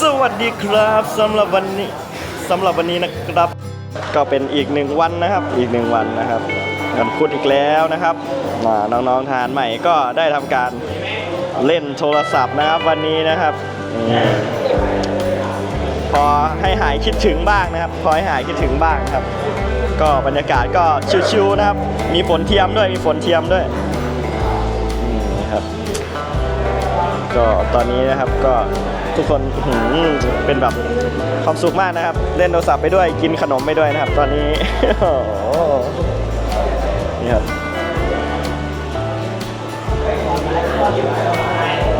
สวัสดีครับสำหรับวันนี้สำหรับวันนี้นะครับ ก็เป็นอีกหนึ่งวันนะครับ อีกหนึ่งวันนะครับวันพุธอีกแล้วนะครับอ่าน้องๆทหารใหม่ก็ได้ทำการเล่นโทรศัพท์นะครับ วันนี้นะครับพอให้หายคิดถึงบ้างนะครับ พอให้หายคิดถึงบ้างครับ ก็บรรยากาศก็ชิวๆนะครับ มีฝนเทียมด้วยมีฝนเทียมด้วยนี่ครับ ก็ตอนนี้นะครับก็ ทุกคนเป็นแบบความสุขมากนะครับ เล่นโทรศัพท์ไปด้วยกินขนมไปด้วยนะครับ ตอนนี้นี่ครับ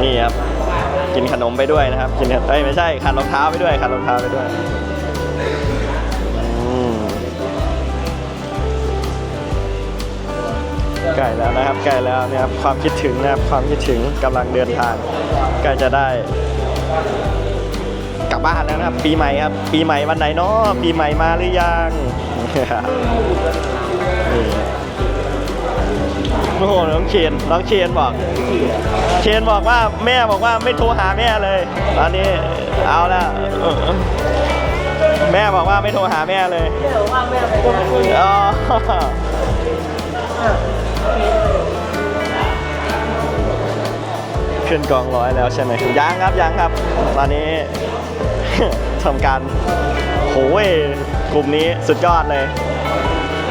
นี่ครับ กินขนมไปด้วยนะครับกินเอ้ยไม่ใช่ขัดรองเท้าไปด้วยขัดรองเท้าไปด้วยใกล้แล้วนะครับใกล้แล้วนะครับความคิดถึงนะครับความคิดถึงกำลังเดินทางใกล้จะได้ กลับบ้านแล้วนะครับ ปีใหม่ครับ ปีใหม่วันไหนเนาะปีใหม่มาหรือยังนี่โอ้โหน้องเชนน้องเชนบอก เชนบอกว่าแม่บอกว่าไม่โทรหาแม่เลย ตอนนี้เอาแล้วเออแม่บอกว่าไม่โทรหาแม่เลยเดี๋ยวว่าแม่เป็นคนคุย ขึ้นกองร้อยแล้วใช่ไหมยังครับยังครับ ตอนนี้ทำการโหยกลุ่มนี้สุดยอดเลย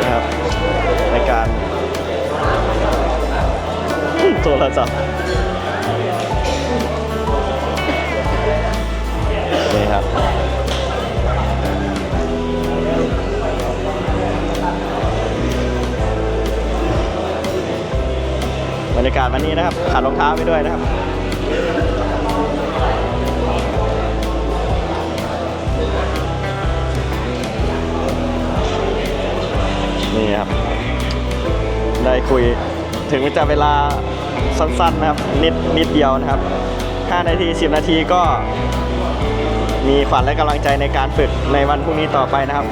นะครับในการโทรศัพท์นี่ครับ รยากาศวันนี้นะครับขาดรองเท้าไปด้วยนะครับนี่ครับ ได้คุยถึงจะเวลาสั้นๆนะครับ นิดนิดเดียวนะครับ 5 นาที 10 นาทีก็ มีฝันและกำลังใจในการฝึกในวันพรุ่งนี้ต่อไปนะครับ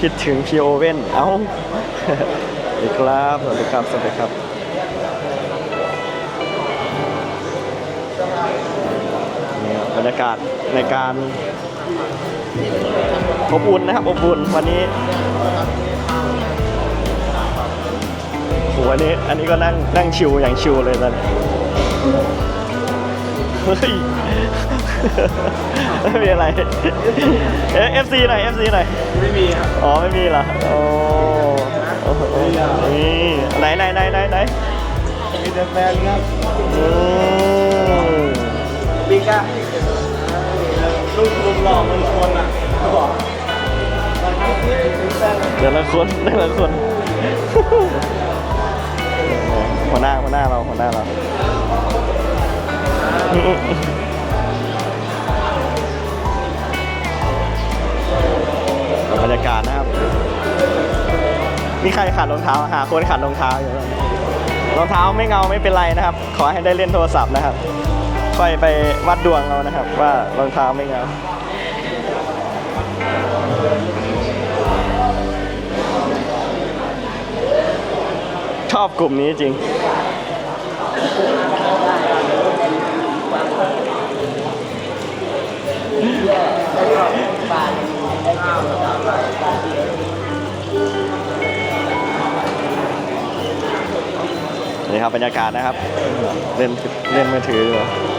คิดถึงพีโอเว่น เอ้าสวัสดีครับ สวัสดีครับ สวัสดีครับ รับบรรยากาศในการอบอุ่นนะครับอบอุ่นวันนี้โหอันนี้อันนี้ก็นั่งนั่งชิวอย่างชิวเลยตอนนี้เฮ้ยไม่มีอะไรเอ๊ะ FC หน่อย FC หน่อยไม่มีครับอ๋อไม่มีเหรอโอ้โอ้โหนี่ไหนไหนไหนไหนไหนมีแต่แฟนครับอืมบิ๊ กอะลูกลุมหล่อมันคนอะเขาบอกแต่ละคนแต่ละคน หัวหน้าหัวหน้าเราหัวหน้าเราบรรยากาศนะครับมีใครขาดรองเท้าหาคนขาดรองเท้าอยู่แล้วรองเท้าไม่เงาไม่เป็นไรนะครับ ขอให้ได้เล่นโทรศัพท์นะครับ ค่อยไปวัดดวงเรานะครับ ว่ารองเท้าไม่เงาชอบกลุ่มนี้จริง นี่ครับบรรยากาศนะครับ เล่นเล่นมือถืออยู่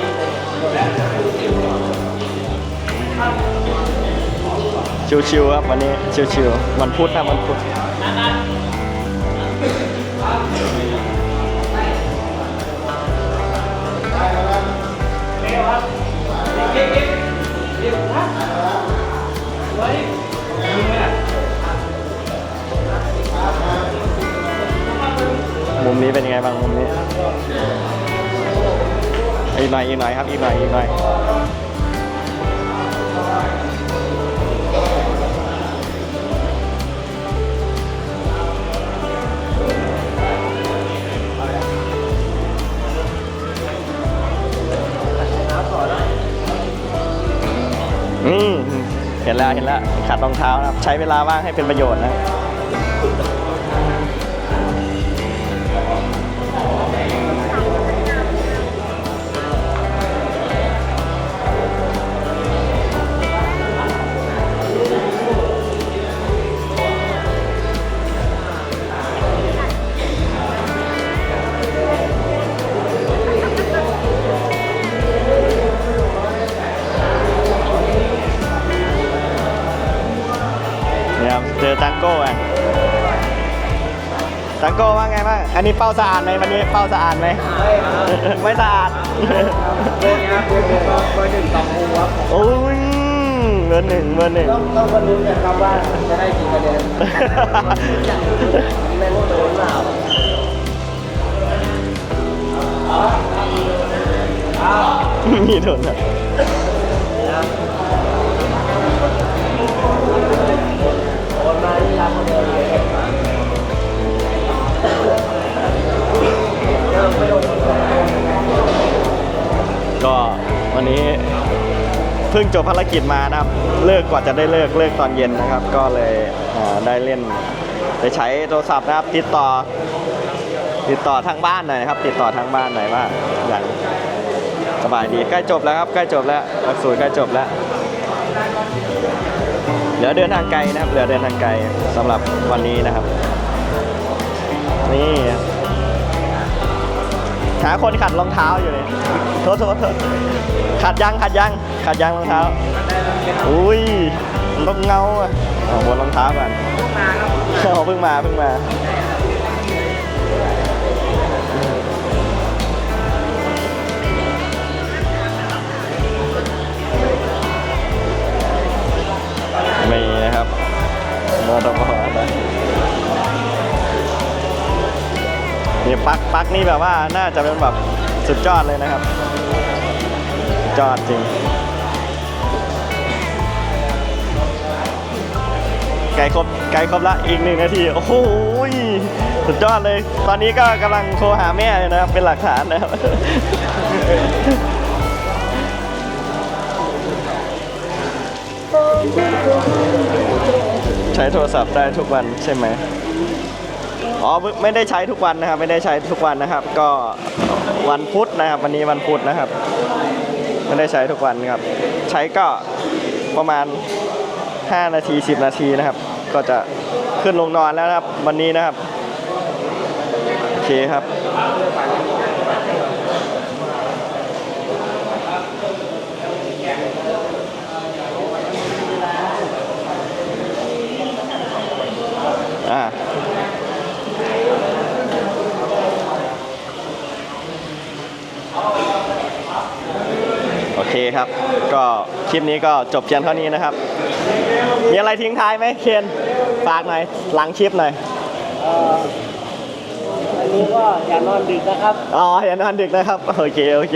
ชิวๆครับวันนี้ชิวๆวันพุธนะวันพุธมุมนี้เป็นยังไงบ้างมุมนี้ อีกหน่อยอีกหน่อยครับอีกหน่อยอีกหน่อยอืมเห็นแล้วเห็นแล้วขัดรองเท้านะครับ ใช้เวลาว่างให้เป็นประโยชน์นะ สังโกว่าไงบ้าง อันนี้เป้าสะอาดไหมวันนี้เป้าสะอาดไหม ไม่สะอาดเบอร์นี้เบอร์หนึ่งเบอร์หนึ่งสองคูครับโอ้ยเบอร์หนึ่งเบอร์หนึ่งต้องต้องมาลุ้นกันครับว่าจะได้กี่คะแนนไม่รู้จะลุ้นเปล่ามีโดนครั ก็วันนี้เพิ่งจบภารกิจมานะครับ เลิกกว่าจะได้เลิกเลิกตอนเย็นนะครับ ก็เลยได้เล่นได้ใช้โทรศัพท์นะครับ ติดต่อ ติดต่อทางบ้านหน่อยนะครับ ติดต่อทางบ้านหน่อยว่าอย่างสบายดีใกล้จบแล้วครับใกล้จบแล้วหลักสูตรใกล้จบแล้วเหลือเดินทางไกลนะครับเหลือเดินทางไกลสำหรับวันนี้นะครับ นี่ หาคนขัดรองเท้าอยู่เลยโทษโทษโทษขัดยังขัดยังขัดยังรองเท้า อุ้ยมันต้องเงาอะเอาบนรองเท้าก่อนเอาเพิ่งมาเพิ่งมา ปลักปลักนี่แบบว่าน่าจะเป็นแบบสุดยอดเลยนะครับยอดจริง ไก่ครบไก่ครบละอีกหนึ่งนาที โอ้โหสุดยอดเลย ตอนนี้ก็กำลังโทรหาแม่อยู่นะครับ เป็นหลักฐานนะครับใช้โทรศัพท์ได้ทุกวันใช่ไหม อ๋อไม่ได้ใช้ทุกวันนะครับ ไม่ได้ใช้ทุกวันนะครับ ก็วันพุธนะครับ วันนี้วันพุธนะครับ ไม่ได้ใช้ทุกวันครับ ใช้ก็ประมาณ 5 นาที 10 นาทีนะครับ ก็จะขึ้นลงนอนแล้วนะครับ วันนี้นะครับ โอเคครับ คครับ ก็คลิปนี้ก็จบเพียงเท่านี้นะครับ มีอะไรทิ้งท้ายไหมเคนฝากหน่อยหลังคลิปหน่อยเอ่ออันนี้ก็อย่านอนดึกนะครับ อ๋ออย่านอนดึกนะครับ โอเค โอเค